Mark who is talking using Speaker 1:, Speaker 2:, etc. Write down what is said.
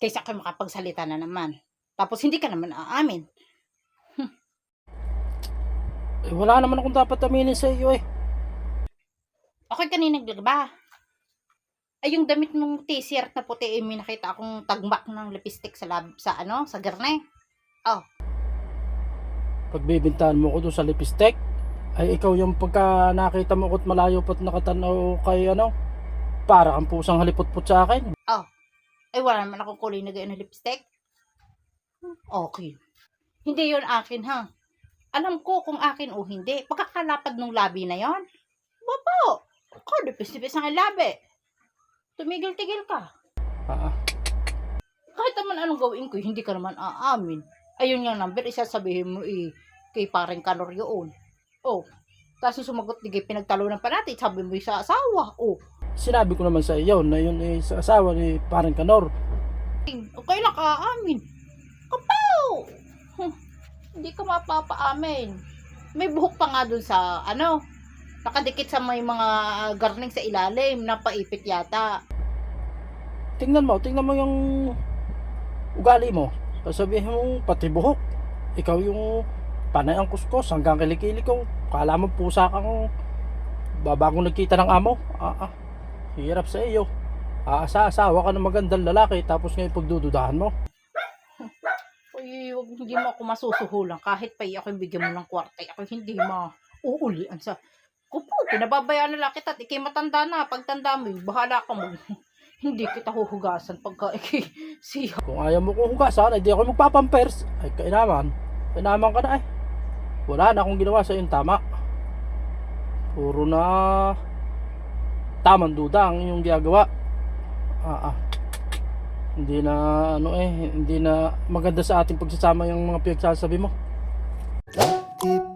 Speaker 1: Kaysa kayo makapagsalita na naman. Tapos hindi ka naman aamin.
Speaker 2: Eh, wala naman akong dapat aminin sa iyo eh.
Speaker 1: Ako'y kanina ba? Ay, yung damit mong t-shirt na puti, eh, may nakita akong tagmak ng lipstick sa, lab, sa ano, sa garne.
Speaker 2: Pagbibintahan mo ko doon sa lipstick, ay ikaw yung pagka nakita mo ko't malayo pa't nakatanaw kay ano, para kang pusang halipot-pot sa akin.
Speaker 1: Ay, wala naman akong kulay na ganyan na lipstick. Okay. Hindi yon akin, ha? Alam ko kung akin o hindi. Pagkakalapad ng labi na yon. Bapo! Ko, dipis-dipis ang labi. Tumigil-tigil ka.
Speaker 2: Ah, ah.
Speaker 1: Kahit naman anong gawin ko, hindi ka naman aamin. Ayun yung number, isasabihin mo eh, kay parang kalor yun. Oh, tapos sumagot, di pinagtalunan pa natin, sabi mo sa asawa. Oh,
Speaker 2: Sinabi ko naman sa iyo na yun eh, sa asawa ni parang kanor.
Speaker 1: okay lang ka aamin. Kapaw! Hindi ka mapapaamin. May buhok pa nga dun sa, ano, nakadikit sa may mga garning sa ilalim, napaipit yata.
Speaker 2: Tingnan mo, tingnan mo yung ugali mo. Sasabihin mo, pati buhok. Ikaw yung panay ang kuskus hanggang kilikili ko. Kala mo pusa kang babagong nagkita ng amo. Ah, ah. Hirap sa iyo. Aasa-asawa ka ng magandang lalaki tapos ngayon pagdududahan mo.
Speaker 1: Uy, wag hindi mo ako masusuhulan kahit pa ako bigyan mo ng kwarta. Ako hindi ma uulian sa Kupo, pinababayaan na lang kita at ikay matanda na. Pagtanda mo, eh, bahala ka mo. hindi kita huhugasan pagka ikay siya.
Speaker 2: Kung ayaw mo kong hugasan, ay di ako magpapampers. Ay kainaman. Kainaman ka na ay. Wala na akong ginawa sa yung tama. Puro na tamang duda ang iyong ginagawa. Ah, ah. Hindi na ano eh, hindi na maganda sa ating pagsasama yung mga pinagsasabi mo.
Speaker 3: Dip,